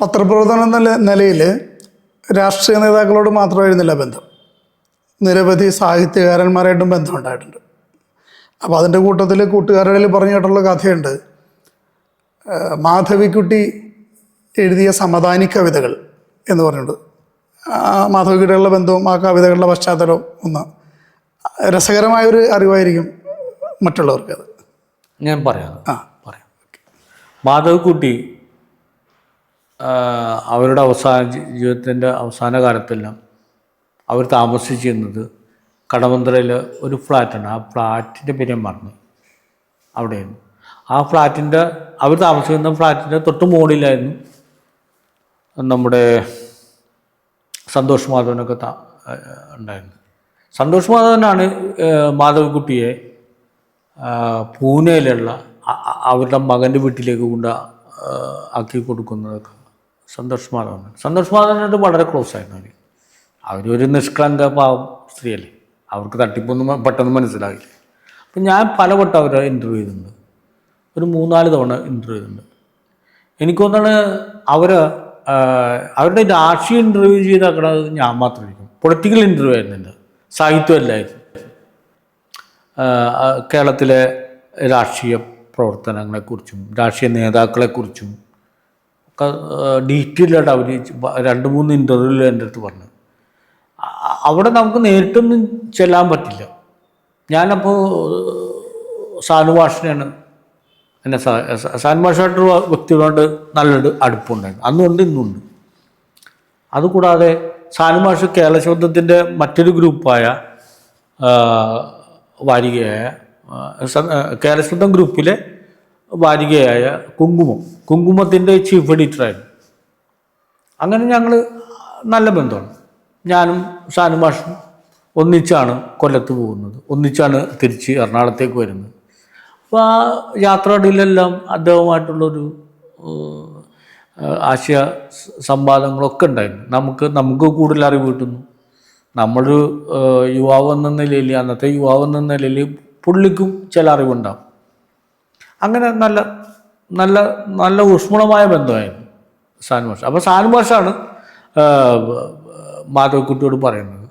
പത്രപ്രവർത്തനം എന്ന നിലയിൽ രാഷ്ട്രീയ നേതാക്കളോട് മാത്രമായിരുന്നില്ല ബന്ധം. നിരവധി സാഹിത്യകാരന്മാരായിട്ടും ബന്ധമുണ്ടായിട്ടുണ്ട്. അപ്പോൾ അതിന്റെ കൂട്ടത്തിൽ കൂട്ടുകാരുടെ പറഞ്ഞു കേട്ടുള്ള കഥയുണ്ട്. മാധവിക്കുട്ടി എഴുതിയ സമദാനി കവിതകൾ എന്ന് പറഞ്ഞിട്ടുണ്ട്. ആ മാധവിക്കുട്ടികളുടെ ബന്ധവും ആ കവിതകളുടെ പശ്ചാത്തലവും ഒന്ന് രസകരമായൊരു അറിവായിരിക്കും മറ്റുള്ളവർക്ക് അത് ഞാൻ പറയാം. ആ. പറയാം. മാധവക്കുട്ടി അവരുടെ അവസാന ജീവിതത്തിന്റെ അവസാന കാലത്തെല്ലാം അവർ താമസിച്ചിരുന്നത് കടമന്ത്രയിൽ ഒരു ഫ്ലാറ്റാണ്. ആ ഫ്ലാറ്റിന്റെ പേര് മറന്നു. അവിടെയായിരുന്നു. ആ ഫ്ലാറ്റിന്റെ അവർ താമസിക്കുന്ന ഫ്ലാറ്റിന്റെ തൊട്ട് മുകളിലായിരുന്നു നമ്മുടെ സന്തോഷ് മാധവനൊക്കെ താ ഉണ്ടായിരുന്നു സന്തോഷ് മാധവനാണ് മാധവിക്കുട്ടിയെ പൂനെയിലുള്ള അവരുടെ മകന്റെ വീട്ടിലേക്ക് കൊണ്ട് ആക്കി കൊടുക്കുന്നതൊക്കെ. സന്തോഷ് മാധവൻ. സന്തോഷ് മാധവനായിട്ട് വളരെ ക്ലോസ് ആയിരുന്നു അവർ അവരൊരു നിഷ്കളങ്ക പാവം സ്ത്രീയല്ലേ. അവർക്ക് തട്ടിപ്പൊന്നും പെട്ടെന്ന് മനസ്സിലാകില്ല അപ്പം ഞാൻ പലവട്ടം അവരെ ഇന്റർവ്യൂ ചെയ്തിട്ടുണ്ട്. ഒരു മൂന്നാൽ തവണ ഇന്റർവ്യൂ ചെയ്തിട്ടുണ്ട്. എനിക്ക് അവർ അവരുടെ രാഷ്ട്രീയ ഇന്റർവ്യൂ ചെയ്താക്കണത് ഞാൻ മാത്രമായിരിക്കും. പൊളിറ്റിക്കൽ ഇന്റർവ്യൂ ആയിരുന്നുണ്ട് സാഹിത്യമല്ലായിരുന്നു കേരളത്തിലെ രാഷ്ട്രീയ പ്രവർത്തനങ്ങളെക്കുറിച്ചും രാഷ്ട്രീയ നേതാക്കളെക്കുറിച്ചും ഡീറ്റെയിലായിട്ട് അവർ രണ്ട് മൂന്ന് ഇന്റർവ്യൂവിൽ എന്റെ അടുത്ത് പറഞ്ഞു. അവിടെ നമുക്ക് നേരിട്ടൊന്നും ചെല്ലാൻ പറ്റില്ല. ഞാനപ്പോൾ സാനുഭാഷനെയാണ് എന്നെ സാനുഭാഷമായിട്ടൊരു വ്യക്തികളോട് നല്ലൊരു അടുപ്പുണ്ടായിരുന്നു. അന്നുണ്ട് ഇന്നുണ്ട്. അതുകൂടാതെ സാനുഭാഷ കേരള ശബ്ദത്തിന്റെ മറ്റൊരു ഗ്രൂപ്പായ വാരികയായ കേരളശബ്ദം കേരള ശബ്ദം ഗ്രൂപ്പിലെ വാരികയായ കുങ്കുമം. കുങ്കുമത്തിന്റെ ചീഫ് എഡിറ്ററായിരുന്നു അങ്ങനെ ഞങ്ങൾ നല്ല ബന്ധമാണ്. ഞാനും ഷാനു മാഷും ഒന്നിച്ചാണ് കൊല്ലത്ത് പോകുന്നത്. ഒന്നിച്ചാണ് തിരിച്ച് എറണാകുളത്തേക്ക് വരുന്നത്. അപ്പോൾ ആ യാത്രകളിലെല്ലാം അദ്ദേഹവുമായിട്ടുള്ളൊരു ആശയ സംവാദങ്ങളൊക്കെ ഉണ്ടായിരുന്നു. നമുക്ക് നമുക്ക് കൂടുതൽ അറിവ് കിട്ടുന്നു. നമ്മളൊരു യുവാവ് എന്ന നിലയിൽ അന്നത്തെ യുവാവ് എന്ന നിലയിൽ പുള്ളിക്കും ചില അറിവുണ്ടാവും. അങ്ങനെ നല്ല നല്ല നല്ല ഊഷ്മളമായ ബന്ധമായിരുന്നു സാനുഭാഷ അപ്പോൾ സാനുമാഷാണ് മാധവക്കുട്ടിയോട് പറയുന്നത്.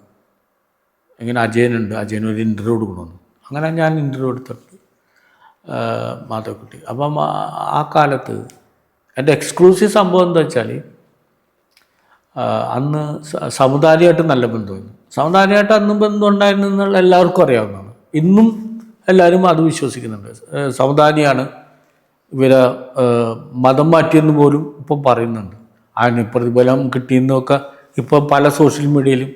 ഇങ്ങനെ അജയനുണ്ട് അജയൻ ഒരു ഇന്റർവ്യൂ കൊടുക്കണമെന്ന്. അങ്ങനെ ഞാൻ ഇന്റർവ്യൂ എടുത്തിട്ട് മാധവക്കുട്ടി. അപ്പം ആ- കാലത്ത് എന്റെ എക്സ്ക്ലൂസീവ് സംഭവം എന്താ വെച്ചാൽ അന്ന് സമുദായമായിട്ട് നല്ല ബന്ധമായിരുന്നു. സമുദായമായിട്ട് അന്നും ബന്ധം ഉണ്ടായിരുന്നു എന്നുള്ള എല്ലാവർക്കും അറിയാവുന്നതാണ്. ഇന്നും എല്ലാവരും അത് വിശ്വസിക്കുന്നുണ്ട്. സമദാനിയാണ് ഇവരെ മതം മാറ്റിയെന്ന് പോലും ഇപ്പം പറയുന്നുണ്ട്. അതിന് പ്രതിഫലം കിട്ടിയെന്നൊക്കെ ഇപ്പോൾ പല സോഷ്യൽ മീഡിയയിലും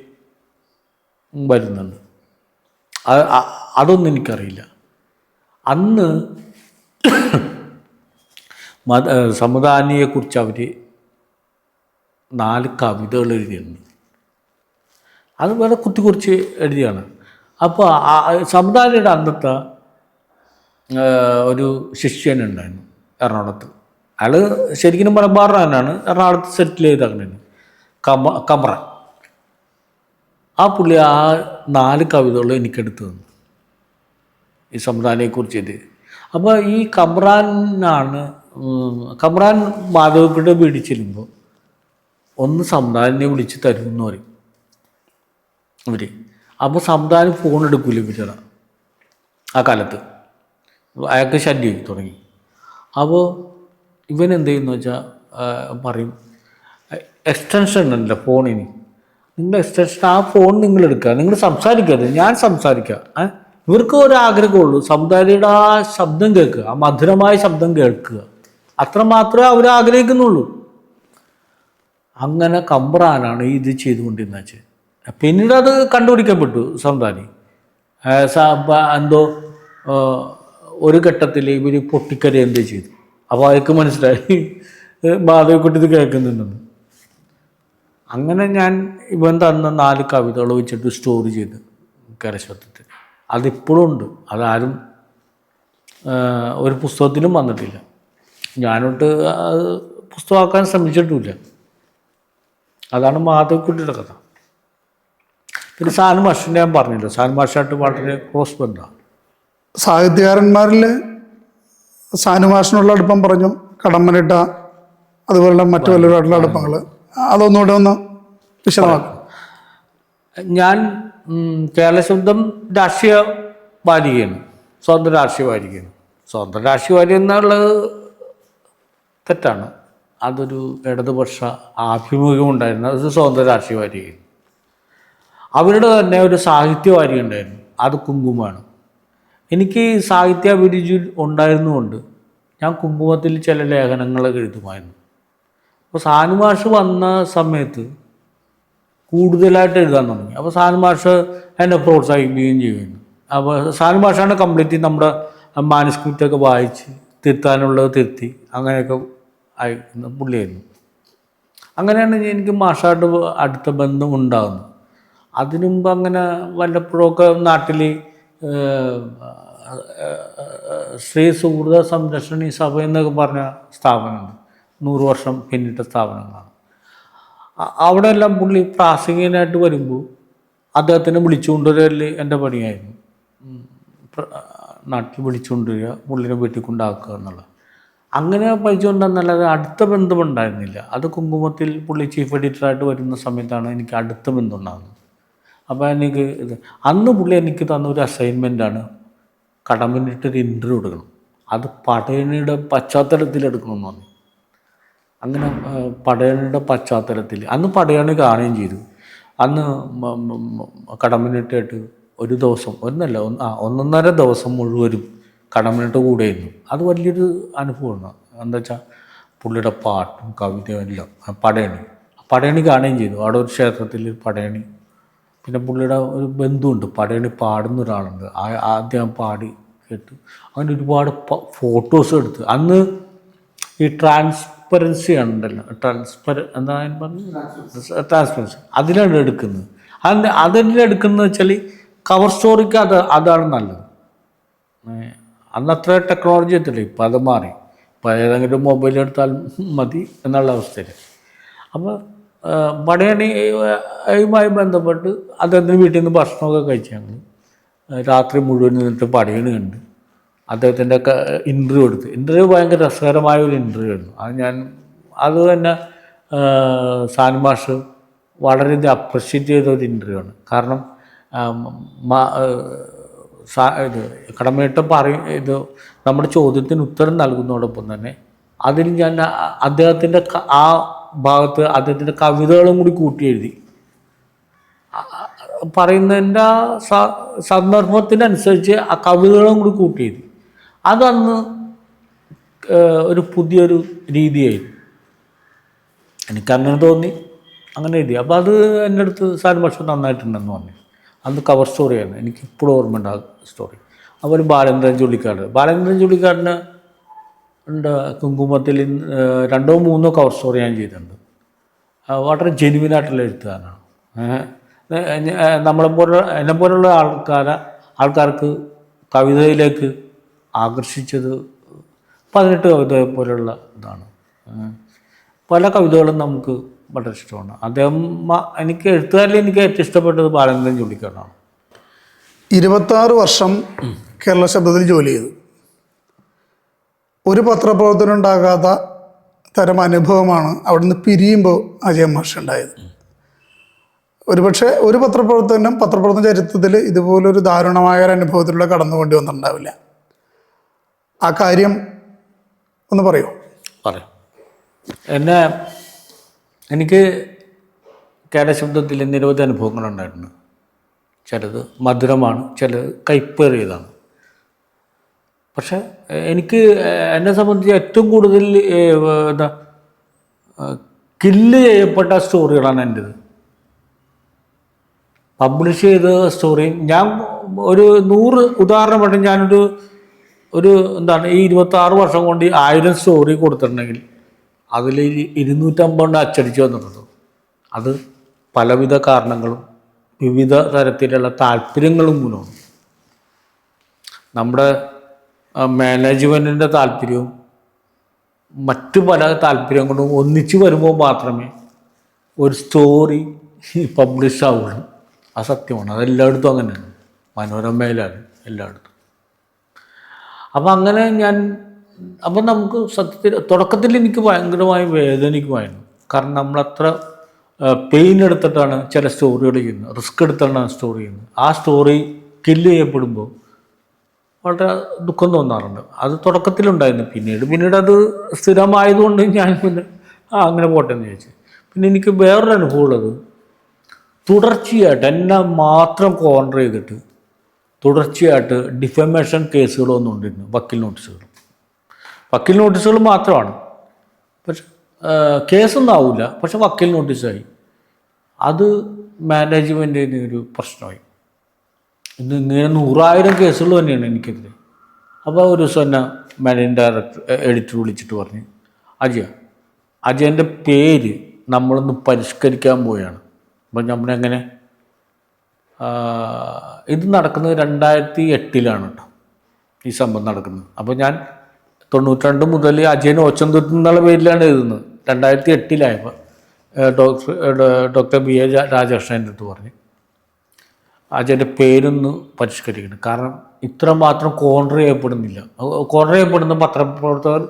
വരുന്നുണ്ട്. അത് അതൊന്നും എനിക്കറിയില്ല. അന്ന് മത സമദാനിയെക്കുറിച്ച് അവർ നാല് കവിതകൾ എഴുതിയിട്ടുണ്ട്. അത് വേറെ കുത്തി കുറിച്ച് എഴുതിയാണ്. അപ്പോൾ സമുദായയുടെ അന്നത്തെ ഒരു ശിഷ്യനുണ്ടായിരുന്നു എറണാകുളത്ത്. അയാൾ ശരിക്കും മലബാറിനാണ് എറണാകുളത്ത് സെറ്റിൽ ചെയ്ത കമ കമറ. ആ പുള്ളി ആ നാല് കവിതകൾ എനിക്കെടുത്തു തന്നു. ഈ സമുദായത്തെക്കുറിച്ചിട്ട്. അപ്പോൾ ഈ കമ്രാനാണ് കമ്രാൻ മാധവക്കുടെ വീട്ടിൽ ചെല്ലുമ്പോൾ ഒന്ന് സമുദായനെ വിളിച്ച് തരുമെന്ന് പറയും. ഇവർ അപ്പോൾ സമുദായം ഫോൺ എടുക്കില്ല ഇവരുടെ ആ കാലത്ത്. അയാൾക്ക് ശല്യം തുടങ്ങി. അപ്പോൾ ഇവൻ എന്ത് ചെയ്യുന്നു വെച്ചാൽ പറയും എക്സ്റ്റൻഷൻ ഉണ്ടല്ലോ ഫോണിന് നിങ്ങൾ എക്സ്റ്റൻഷൻ ആ ഫോൺ നിങ്ങൾ എടുക്കുക. നിങ്ങൾ സംസാരിക്കരുത് ഞാൻ സംസാരിക്കുക. ഇവർക്ക് ഒരാഗ്രഹമുള്ളൂ സമുദായയുടെ ആ ശബ്ദം കേൾക്കുക. ആ മധുരമായ ശബ്ദം കേൾക്കുക. അത്ര മാത്രമേ അവർ ആഗ്രഹിക്കുന്നുള്ളൂ. അങ്ങനെ കമ്പ്രാനാണ് ഇത് ചെയ്തുകൊണ്ടിരുന്നത്. പിന്നീട് അത് കണ്ടുപിടിക്കപ്പെട്ടു സംതാനി എന്തോ ഒരു ഘട്ടത്തിൽ ഇവർ പൊട്ടിക്കര എന്തോ ചെയ്തു. അപ്പോൾ അയാൾക്ക് മനസ്സിലായി. മാധവിക്കുട്ടി ഇത് കേൾക്കുന്നുണ്ടെന്ന്. അങ്ങനെ ഞാൻ ഇവൻ തന്ന നാല് കവിതകൾ വെച്ചിട്ട് സ്റ്റോറി ചെയ്ത് കരശബ്ദത്തിൽ. അതിപ്പോഴും ഉണ്ട്. അതാരും ഒരു പുസ്തകത്തിലും വന്നിട്ടില്ല. ഞാനോട്ട് അത് പുസ്തകമാക്കാൻ ശ്രമിച്ചിട്ടുമില്ല. അതാണ് മാധവിക്കുട്ടിയുടെ കഥ. പിന്നെ സാനു മാഷിന്റെ ഞാൻ പറഞ്ഞില്ല? സാനു മാഷായിട്ട് വളരെ ക്ലോസ് ബന്ധമാണ്. സാഹിത്യകാരന്മാരിൽ സാനുമാഷിനുള്ള അടുപ്പം പറഞ്ഞു കടമ്പനിട്ട അതുപോലുള്ള മറ്റു പലരുടെ അടുപ്പങ്ങൾ അതൊന്നുകൂടെ ഒന്ന് വിശദമാക്കും. ഞാൻ കേരളശബ്ദം കേരള ശബ്ദം രാഷ്ട്രീയ വാരികയാണ്. സ്വതന്ത്ര രാഷ്ട്രീയ വാരികയാണ്. സ്വതന്ത്ര രാഷ്ട്രീയ വാരിക എന്നുള്ളത് തെറ്റാണ്. അതൊരു ഇടതുപക്ഷ ആഭിമുഖ്യം ഉണ്ടായിരുന്ന അത് സ്വതന്ത്ര രാഷ്ട്രീയ വാരികയാണ്. അവരുടെ തന്നെ ഒരു സാഹിത്യ വാരിക ഉണ്ടായിരുന്നു. അത് കുങ്കുമമാണ് എനിക്ക് സാഹിത്യ അഭിരുചി ഉണ്ടായിരുന്നുകൊണ്ട് ഞാൻ കുങ്കുമത്തിൽ ചില ലേഖനങ്ങൾ എഴുതുമായിരുന്നു. അപ്പോൾ സാനുമാഷ് വന്ന സമയത്ത് കൂടുതലായിട്ട് എഴുതാൻ തുടങ്ങി. അപ്പോൾ സാനുമാഷ് എന്നെ പ്രോത്സാഹിപ്പിക്കുകയും ചെയ്യുന്നു. അപ്പോൾ സാനുമാഷാണ് കംപ്ലീറ്റ് നമ്മുടെ മാനസ്ക്രിപ്റ്റൊക്കെ വായിച്ച് തിരുത്താനുള്ളത് തിരുത്തി അങ്ങനെയൊക്കെ അയക്കുന്ന പുള്ളിയായിരുന്നു. അങ്ങനെയാണ് എനിക്ക് മാഷായിട്ട് അടുത്ത ബന്ധം ഉണ്ടാകുന്നത്. അതിനു മുമ്പ് അങ്ങനെ വല്ലപ്പോഴൊക്കെ നാട്ടിൽ ശ്രീ സുഹൃത സംരക്ഷണി സഭ എന്നൊക്കെ പറഞ്ഞ സ്ഥാപനമുണ്ട്. നൂറ് വർഷം പിന്നിട്ട സ്ഥാപനങ്ങളാണ്. അവിടെ എല്ലാം പുള്ളി പ്രാസംഗികനായിട്ട് വരുമ്പോൾ അദ്ദേഹത്തിനെ വിളിച്ചുകൊണ്ടുവരൽ എന്റെ പണിയായിരുന്നു. നാട്ടിൽ വിളിച്ചുകൊണ്ടുവരിക പുള്ളിനെ വീട്ടിൽ കൊണ്ടാക്കുക എന്നുള്ളത്. അങ്ങനെ പഠിച്ചുകൊണ്ടെന്നല്ലാതെ അടുത്ത ബന്ധമുണ്ടായിരുന്നില്ല. അത് കുങ്കുമത്തിൽ പുള്ളി ചീഫ് എഡിറ്ററായിട്ട് വരുന്ന സമയത്താണ് എനിക്ക് അടുത്ത ബന്ധം ഉണ്ടാകുന്നത് അപ്പോൾ എനിക്ക് ഇത് അന്ന് പുള്ളി എനിക്ക് തന്ന ഒരു അസൈൻമെന്റാണ് കടമ്പിനിട്ടൊരു ഇന്റർവ്യൂ എടുക്കണം. അത് പടയണിയുടെ പശ്ചാത്തലത്തിൽ എടുക്കണമെന്ന് പറഞ്ഞു. അങ്ങനെ പടയണിയുടെ പശ്ചാത്തലത്തിൽ. അന്ന് പടയണി കാണുകയും ചെയ്തു. അന്ന് കടമ്പനിട്ടായിട്ട് ഒരു ദിവസം ഒന്നല്ല ഒന്ന് ആ ഒന്നൊന്നര ദിവസം മുഴുവനും കടമ്പനിട്ട് കൂടെയായിരുന്നു അത് വലിയൊരു അനുഭവമാണ്. എന്താ വെച്ചാൽ പുള്ളിയുടെ പാട്ടും കവിതയും എല്ലാം പടയണി. പടയണി കാണുകയും ചെയ്തു. അവിടെ ഒരു ക്ഷേത്രത്തിൽ പടയണി പിന്നെ പുള്ളിയുടെ ഒരു ബന്ധുണ്ട് പടയണി പാടുന്ന ഒരാളുണ്ട്. ആ- ആദ്യം പാടി കേട്ടു. അങ്ങനെ ഒരുപാട് ഫോട്ടോസ് എടുത്ത്. അന്ന് ഈ ട്രാൻസ്പെറൻസി ഉണ്ടല്ലോ ട്രാൻസ്പെറ എന്താ ഞാൻ പറഞ്ഞത്? ട്രാൻസ്പെറൻസി. അതിലാണ് എടുക്കുന്നത്. അതിന് അതെല്ലാം എടുക്കുന്നത് വെച്ചാൽ കവർ സ്റ്റോറിക്ക് അത് അതാണ് നല്ലത്. അന്ന് അത്ര ടെക്നോളജി എത്തില്ല ഇപ്പം അത് മാറി. ഇപ്പം ഏതെങ്കിലും മൊബൈൽ എടുത്താൽ മതി എന്നുള്ള അവസ്ഥയിൽ അപ്പോൾ പടയണിയുമായി ബന്ധപ്പെട്ട് അദ്ദേഹത്തിന് വീട്ടിൽ നിന്ന് ഭക്ഷണമൊക്കെ കഴിച്ചു ഞങ്ങൾ രാത്രി മുഴുവൻ നിന്നിട്ട് പടയണി കണ്ട് അദ്ദേഹത്തിന്റെ ഇന്റർവ്യൂ എടുത്ത്. ഇന്റർവ്യൂ ഭയങ്കര രസകരമായ ഒരു ഇന്റർവ്യൂ ആയിരുന്നു. അത് ഞാൻ അത് തന്നെ സാൻമാഷ് വളരെയധികം അപ്രിഷ്യേറ്റ് ചെയ്ത ഒരു ഇന്റർവ്യൂ ആണ്. കാരണം ഇത് കടമയിട്ട് പറയും ഇത് നമ്മുടെ ചോദ്യത്തിന് ഉത്തരം നൽകുന്നതോടൊപ്പം തന്നെ അതിന് ഞാൻ അദ്ദേഹത്തിന്റെ ആ ഭാഗത്ത് അദ്ദേഹത്തിന്റെ കവിതകളും കൂടി കൂട്ടി എഴുതി പറയുന്നതിന്റെ സന്ദർഭത്തിനനുസരിച്ച് ആ കവിതകളും കൂടി കൂട്ടി എഴുതി അതന്ന് ഒരു പുതിയൊരു രീതിയായിരുന്നു. എനിക്കങ്ങനെ തോന്നി. അങ്ങനെ എഴുതി. അപ്പോൾ അത് എന്റെ അടുത്ത് സാരം പക്ഷെ നന്നായിട്ടുണ്ടെന്ന് പറഞ്ഞു. അന്ന് കവർ സ്റ്റോറിയാണ് എനിക്ക് ഇപ്പോഴും ഓർമ്മയുണ്ട് ആ സ്റ്റോറി ഒരു ബാലേന്ദ്രൻ ചുള്ളിക്കാട്. ബാലേന്ദ്രൻ ചുള്ളിക്കാടിന് ഉണ്ട് കുങ്കുമത്തിൽ രണ്ടോ മൂന്നോ കവർ സ്റ്റോറി ഞാൻ ചെയ്തിട്ടുണ്ട്. വളരെ ജെനുവിനായിട്ടുള്ള എഴുത്തുകാരനാണ്. നമ്മളെ ഏഹ്, എന്നെ എന്നെപ്പോലുള്ള ആൾക്കാരെ ആൾക്കാർക്ക് കവിതയിലേക്ക് ആകർഷിച്ചത് പതിനെട്ട് കവിത പോലുള്ള ഇതാണ്. പല കവിതകളും നമുക്ക് വളരെ ഇഷ്ടമാണ്. അദ്ദേഹം എനിക്ക് എഴുത്തുകാരിൽ എനിക്ക് ഏറ്റവും ഇഷ്ടപ്പെട്ടത് ബാലചന്ദ്രൻ ചുള്ളിക്കാടാണ് ഇരുപത്താറ് വർഷം കേരള ശബ്ദത്തിൽ ജോലി ചെയ്തു. ഒരു പത്രപ്രവർത്തനം ഉണ്ടാകാത്ത തരം അനുഭവമാണ് അവിടുന്ന് പിരിയുമ്പോൾ അജയൻ മാഷ് ഉണ്ടായത്. ഒരുപക്ഷെ ഒരു പത്രപ്രവർത്തനം പത്രപ്രവർത്തന ചരിത്രത്തിൽ ഇതുപോലൊരു ദാരുണമായ ഒരു അനുഭവത്തിലൂടെ കടന്നുകൊണ്ട് വന്നിട്ടുണ്ടാവില്ല. ആ കാര്യം ഒന്ന് പറയൂ. പറയാം. എന്നെ എനിക്ക് കേരശബ്ദത്തിൽ നിരവധി അനുഭവങ്ങളുണ്ടായിട്ടുണ്ട്. ചിലത് മധുരമാണ് ചിലത് കയ്പേറിയതാണ് പക്ഷെ എനിക്ക് എന്നെ സംബന്ധിച്ച് ഏറ്റവും കൂടുതൽ എന്താ കില്ല് ചെയ്യപ്പെട്ട സ്റ്റോറികളാണ് എന്റെത് പബ്ലിഷ് ചെയ്ത സ്റ്റോറി ഞാൻ ഒരു നൂറ് ഉദാഹരണം പറഞ്ഞാൽ ഞാനൊരു ഒരു എന്താണ് ഈ ഇരുപത്താറ് വർഷം കൊണ്ട് ആയിരം സ്റ്റോറി കൊടുത്തിട്ടുണ്ടെങ്കിൽ അതിൽ ഇരുന്നൂറ്റമ്പത് അച്ചടിച്ച് വന്നിട്ടുണ്ട്. അത് പലവിധ കാരണങ്ങളും വിവിധ തരത്തിലുള്ള താല്പര്യങ്ങളും മൂലമാണ്. നമ്മുടെ മാനേജ്മെന്റിന്റെ താല്പര്യവും മറ്റു പല താല്പര്യങ്ങളും ഒന്നിച്ചു വരുമ്പോൾ മാത്രമേ ഒരു സ്റ്റോറി പബ്ലിഷ് ആവുള്ളൂ. ആ സത്യമാണ്. അതെല്ലായിടത്തും അങ്ങനെയാണ്. മനോരമയിലാണ് എല്ലായിടത്തും. അപ്പം അങ്ങനെ ഞാൻ അപ്പം നമുക്ക് സത്യത്തിൽ തുടക്കത്തിൽ എനിക്ക് ഭയങ്കരമായി വേദനിക്കുമായിരുന്നു. കാരണം നമ്മളത്ര പെയിൻ എടുത്തിട്ടാണ് ചില സ്റ്റോറികൾ ചെയ്യുന്നത്. റിസ്ക് എടുത്തിട്ടാണ് സ്റ്റോറി ചെയ്യുന്നത്. ആ സ്റ്റോറി കില്ല് ചെയ്യപ്പെടുമ്പോൾ വളരെ ദുഃഖം തോന്നാറുണ്ട്. അത് തുടക്കത്തിലുണ്ടായിരുന്നു. പിന്നീട് പിന്നീട് അത് സ്ഥിരമായതുകൊണ്ട് ഞാൻ പിന്നെ ആ അങ്ങനെ പോട്ടെ എന്ന് ചോദിച്ചു പിന്നെ എനിക്ക് വേറൊരു അനുഭവം ഉള്ളത്. തുടർച്ചയായിട്ട് എന്നെ മാത്രം കോർണർ ചെയ്തിട്ട് തുടർച്ചയായിട്ട് ഡിഫമേഷൻ കേസുകളൊന്നും ഉണ്ടായിരുന്നു വക്കീൽ നോട്ടീസുകൾ വക്കീൽ നോട്ടീസുകൾ മാത്രമാണ്. പക്ഷെ കേസൊന്നും ആവില്ല പക്ഷെ വക്കീൽ നോട്ടീസായി അത് മാനേജ്മെന്റിന് ഒരു പ്രശ്നമായി. ഇന്ന് ഇങ്ങനെ നൂറായിരം കേസുകൾ തന്നെയാണ് എനിക്കെതിരെ അപ്പോൾ ഒരു ദിവസം എന്നെ മാനേജിങ് ഡയറക്ടർ എഡിറ്റർ വിളിച്ചിട്ട് പറഞ്ഞു അജയ അജയന്റെ പേര് നമ്മളൊന്ന് പരിഷ്കരിക്കാൻ പോവുകയാണ്. അപ്പം നമ്മളെങ്ങനെ ഇത് നടക്കുന്നത് രണ്ടായിരത്തി എട്ടിലാണ് കേട്ടോ ഈ സംഭവം നടക്കുന്നത്. അപ്പോൾ ഞാൻ തൊണ്ണൂറ്റിരണ്ട് മുതൽ അജയൻ ഓച്ചന്തുരുത്ത് എന്നുള്ള പേരിലാണ് എഴുതുന്നത്. രണ്ടായിരത്തി എട്ടിലായപ്പോൾ ഡോക്ടർ ഡോക്ടർ ബി എ രാജകൃഷ്ണന്റെ അടുത്ത് പറഞ്ഞു അജയന്റെ പേരൊന്ന് പരിഷ്കരിക്കണം. കാരണം ഇത്രമാത്രം കോൺട്ര ചെയ്യപ്പെടുന്നില്ല. കോൺട്ര ചെയ്യപ്പെടുന്ന പത്രപ്രവർത്തകർ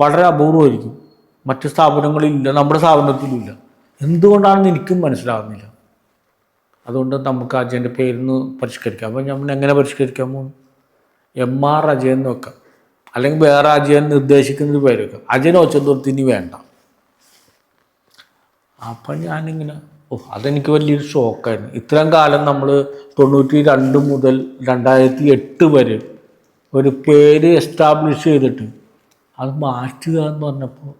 വളരെ അപൂർവമായിരിക്കും. മറ്റ് സ്ഥാപനങ്ങളിലില്ല നമ്മുടെ സ്ഥാപനത്തിലില്ല. എന്തുകൊണ്ടാണെന്ന് എനിക്കും മനസ്സിലാകുന്നില്ല അതുകൊണ്ട് നമുക്ക് അജയന്റെ പേരൊന്ന് പരിഷ്കരിക്കാം. അപ്പോൾ നമ്മൾ എങ്ങനെ പരിഷ്കരിക്കാൻ പോകും എം ആർ അജയൻ എന്ന് വെക്കാം. അല്ലെങ്കിൽ വേറെ അജയൻ നിർദ്ദേശിക്കുന്ന പേര് വെക്കാം. അജയൻ ഒച്ചതുർത്തിന് വേണ്ട. അപ്പം ഞാനിങ്ങനെ ഓ അതെനിക്ക് വലിയൊരു ഷോക്കായിരുന്നു. ഇത്രയും കാലം നമ്മൾ തൊണ്ണൂറ്റി രണ്ട് മുതൽ രണ്ടായിരത്തി എട്ട് വരെ ഒരു പേര് എസ്റ്റാബ്ലിഷ് ചെയ്തിട്ട് അത് മാറ്റുക എന്ന് പറഞ്ഞപ്പോൾ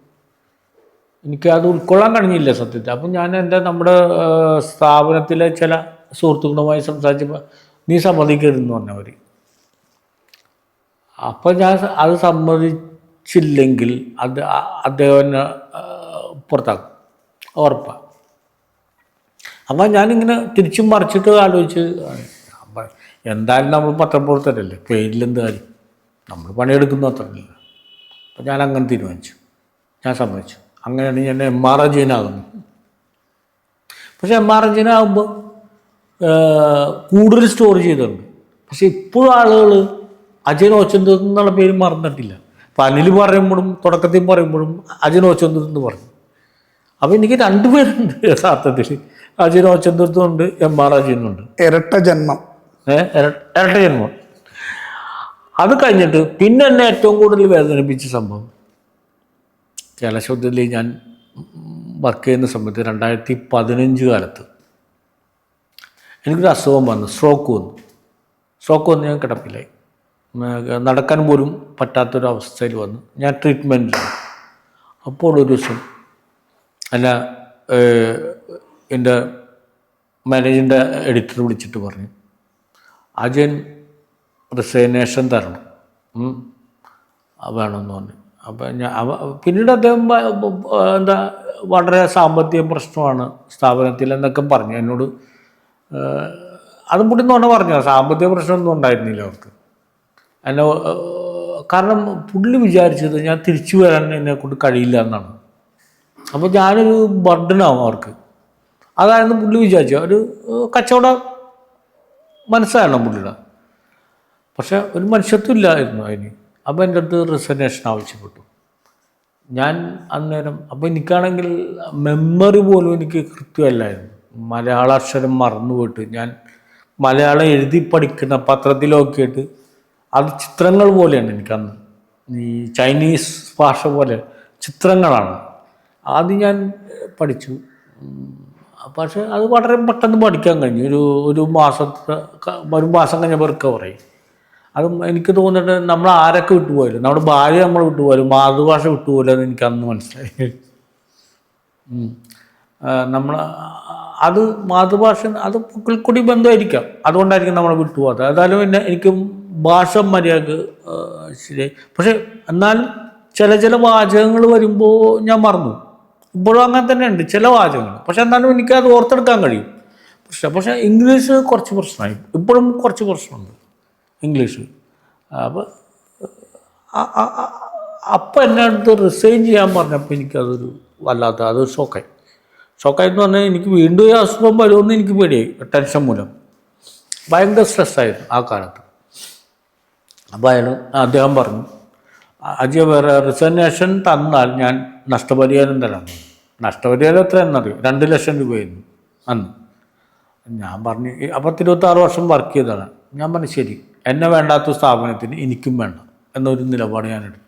എനിക്ക് അത് ഉൾക്കൊള്ളാൻ കഴിഞ്ഞില്ല സത്യത്തിൽ. അപ്പം ഞാൻ എന്റെ നമ്മുടെ സ്ഥാപനത്തിലെ ചില സുഹൃത്തുക്കളുമായി സംസാരിച്ചപ്പോൾ നീ സമ്മതിക്കരുതെന്ന് പറഞ്ഞവർ അപ്പം ഞാൻ അത് സമ്മതിച്ചില്ലെങ്കിൽ അത് അദ്ദേഹം പുറത്താക്കും. ഉറപ്പാണ് അപ്പം ഞാനിങ്ങനെ തിരിച്ചും മറിച്ചിട്ട് ആലോചിച്ച് എന്തായാലും നമ്മൾ പത്രപ്രവർത്തകരല്ലേ പേരിലെന്ത് കാര്യം? നമ്മൾ പണിയെടുക്കുന്നു അത്രയല്ല അപ്പം ഞാൻ അങ്ങനെ തീരുമാനിച്ചു. ഞാൻ സമ്മതിച്ചു. അങ്ങനെയാണ് ഞാൻ എം ആർ അജയനാകുന്നത് പക്ഷേ എം ആർ അജയനാകുമ്പോൾ കൂടുതൽ സ്റ്റോർ ചെയ്തിട്ടുണ്ട്. പക്ഷേ ഇപ്പോഴും ആളുകൾ അജയൻ എന്നുള്ള പേര് മറന്നിട്ടില്ല. അപ്പം അനിൽ പറയുമ്പോഴും തുടക്കത്തിൽ പറയുമ്പോഴും അജയൻ ഓച്ചന്ത് എന്ന് പറഞ്ഞു അപ്പോൾ എനിക്ക് രണ്ടുപേരുണ്ട് യഥാർത്ഥത്തിൽ അജയൻ രാമചന്ദ്രത്തും ഉണ്ട് എം ആർ അജയനുണ്ട് ഇരട്ട ജന്മം. ഏഹ് ഇരട്ട ജന്മം. അത് കഴിഞ്ഞിട്ട് പിന്നെ എന്നെ ഏറ്റവും കൂടുതൽ വേദനിപ്പിച്ച സംഭവം. കേരളശുദ്ധത്തിൽ ഞാൻ വർക്ക് ചെയ്യുന്ന സമയത്ത് രണ്ടായിരത്തി പതിനഞ്ച് കാലത്ത് എനിക്കൊരു അസുഖം വന്നു സ്ട്രോക്ക് വന്നു. സ്ട്രോക്ക് വന്ന് ഞാൻ കിടപ്പില്ലായി നടക്കാൻ പോലും പറ്റാത്തൊരു അവസ്ഥയിൽ വന്നു. ഞാൻ ട്രീറ്റ്മെന്റിലാണ് അപ്പോൾ ഒരു ദിവസം അല്ല എന്റെ മാനേജിന്റെ എഡിറ്റർ വിളിച്ചിട്ട് പറഞ്ഞു അജയൻ റിസൈനേഷൻ തരണം വേണമെന്ന് പറഞ്ഞു. അപ്പം ഞാൻ പിന്നീട് അദ്ദേഹം എന്താ വളരെ സാമ്പത്തിക പ്രശ്നമാണ് സ്ഥാപനത്തിൽ എന്നൊക്കെ പറഞ്ഞു. എന്നോട് അതും കൂടി എന്ന് പറഞ്ഞാൽ പറഞ്ഞു സാമ്പത്തിക പ്രശ്നമൊന്നും ഉണ്ടായിരുന്നില്ല അവർക്ക്. എന്നെ കാരണം പുള്ളി വിചാരിച്ചത് ഞാൻ തിരിച്ചു വരാൻ എന്നെ കൊണ്ട് കഴിയില്ല എന്നാണ്. അപ്പോൾ ഞാനൊരു ബർഡനാവും അവർക്ക്. അതായിരുന്നു പുള്ളി വിചാരിച്ചത്. ഒരു കച്ചവട മനസ്സായിരുന്നു പുള്ളിയുടെ. പക്ഷെ ഒരു മനുഷ്യത്വം ഇല്ലായിരുന്നു അതിന്. അപ്പോൾ എന്റെ അടുത്ത് റിസർവേഷൻ ആവശ്യപ്പെട്ടു. ഞാൻ അന്നേരം അപ്പോൾ എനിക്കാണെങ്കിൽ മെമ്മറി പോലും എനിക്ക് കൃത്യമല്ലായിരുന്നു. മലയാള അക്ഷരം മറന്നുപോയിട്ട് ഞാൻ മലയാളം എഴുതി പഠിക്കുന്ന പത്രത്തിലൊക്കെ ആയിട്ട് അത് ചിത്രങ്ങൾ പോലെയാണ് എനിക്കന്ന് ഈ ചൈനീസ് ഭാഷ പോലെ ചിത്രങ്ങളാണ്. ആദ്യം ഞാൻ പഠിച്ചു. പക്ഷേ അത് വളരെ പെട്ടെന്ന് പഠിക്കാൻ കഴിഞ്ഞു. ഒരു ഒരു മാസത്തെ ഒരു മാസം കഴിഞ്ഞപ്പോൾ റിക്കവറായി അത് എനിക്ക് തോന്നിയിട്ട് നമ്മൾ ആരൊക്കെ വിട്ടുപോയാലും നമ്മുടെ ഭാര്യ നമ്മൾ വിട്ടുപോയാലും മാതൃഭാഷ വിട്ടുപോയില്ല എന്ന് എനിക്ക് അന്ന് മനസ്സിലായി. നമ്മൾ അത് മാതൃഭാഷ അത് കൂടി ബന്ധമായിരിക്കാം. അതുകൊണ്ടായിരിക്കും നമ്മൾ വിട്ടുപോകാത്തത്. ഏതായാലും പിന്നെ എനിക്ക് ഭാഷ മര്യാദയ്ക്ക് ശരി പക്ഷെ എന്നാൽ ചില ചില വാചകങ്ങൾ വരുമ്പോൾ ഞാൻ മറന്നു. ഇപ്പോഴും അങ്ങനെ തന്നെ ഉണ്ട് ചില വാചകങ്ങൾ. പക്ഷെ എന്നാലും എനിക്ക് അത് ഓർത്തെടുക്കാൻ കഴിയും. പക്ഷെ പക്ഷേ ഇംഗ്ലീഷ് കുറച്ച് പ്രശ്നമായി. ഇപ്പോഴും കുറച്ച് പ്രശ്നമുണ്ട് ഇംഗ്ലീഷ് അപ്പോൾ അപ്പം എന്നെ അടുത്ത് റിസൈൻ ചെയ്യാൻ പറഞ്ഞപ്പോൾ എനിക്കതൊരു വല്ലാത്ത അത് ഷോക്കായി ഷോക്കായി എന്ന് പറഞ്ഞാൽ എനിക്ക് വീണ്ടും ഈ അസുഖം വരുമെന്ന് എനിക്ക് പേടിയായി. ടെൻഷൻ മൂലം. ഭയങ്കര സ്ട്രെസ്സായിരുന്നു ആ കാലത്ത്. അപ്പോൾ അയാൾ അദ്ദേഹം പറഞ്ഞു വേറെ റിസർവേഷൻ തന്നാൽ ഞാൻ നഷ്ടപരിഹാരം തരാം. നഷ്ടപരിഹാരം എത്രയാണെന്നറിയോ രണ്ട് ലക്ഷം രൂപയായിരുന്നു അന്ന്. ഞാൻ പറഞ്ഞു അപ്പോൾ പത്ത് ഇരുപത്താറ് വർഷം വർക്ക് ചെയ്തതാണ്. ഞാൻ പറഞ്ഞു ശരി എന്നെ വേണ്ടാത്ത സ്ഥാപനത്തിന് എനിക്കും വേണ്ട എന്നൊരു നിലപാട് ഞാൻ എടുത്തു.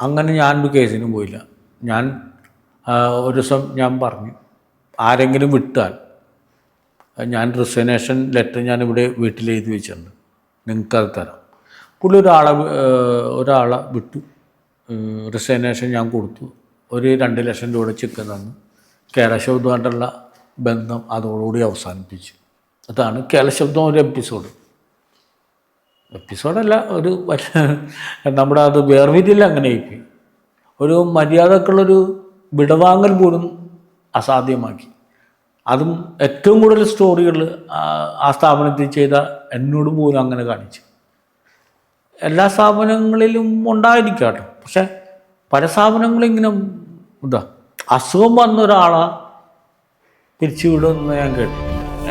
അങ്ങനെ ഞാനൊരു കേസിനും പോയില്ല. ഞാൻ ഒരു ദിവസം ഞാൻ പറഞ്ഞു ആരെങ്കിലും വിട്ടാൽ ഞാൻ റിസർവേഷൻ ലെറ്റർ ഞാൻ ഇവിടെ വീട്ടിൽ എഴുതി വെച്ചിട്ടുണ്ട്. നിങ്ങൾക്കത് തരാം. പുള്ളി ഒരാളെ ഒരാളെ വിട്ടു. റിസൈനേഷൻ ഞാൻ കൊടുത്തു. ഒരു രണ്ട് ലക്ഷം രൂപയുടെ ചിക്കൻ തന്നു. കേരശബ്ദമായിട്ടുള്ള ബന്ധം അതോടുകൂടി അവസാനിപ്പിച്ചു. അതാണ് കേരശബ്ദം ഒരു എപ്പിസോഡ് എപ്പിസോഡല്ല ഒരു നമ്മുടെ അത് വേർവിരില്ല അങ്ങനെ ആയിപ്പോയി ഒരു മര്യാദക്കുള്ളൊരു വിടവാങ്ങൽ പോലും അസാധ്യമാക്കി. അതും ഏറ്റവും കൂടുതൽ സ്റ്റോറികൾ ആ സ്ഥാപനത്തിൽ ചെയ്ത എന്നോട് പോലും അങ്ങനെ കാണിച്ചു. എല്ലാ സ്ഥാപനങ്ങളിലും ഉണ്ടായിരിക്കാം കേട്ടോ പക്ഷെ പല സ്ഥാപനങ്ങളും ഇങ്ങനെ ഇതാ അസുഖം വന്ന ഒരാളെ ഞാൻ കേട്ടു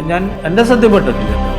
ഞാൻ എന്റെ ശ്രദ്ധപ്പെട്ടിട്ടില്ല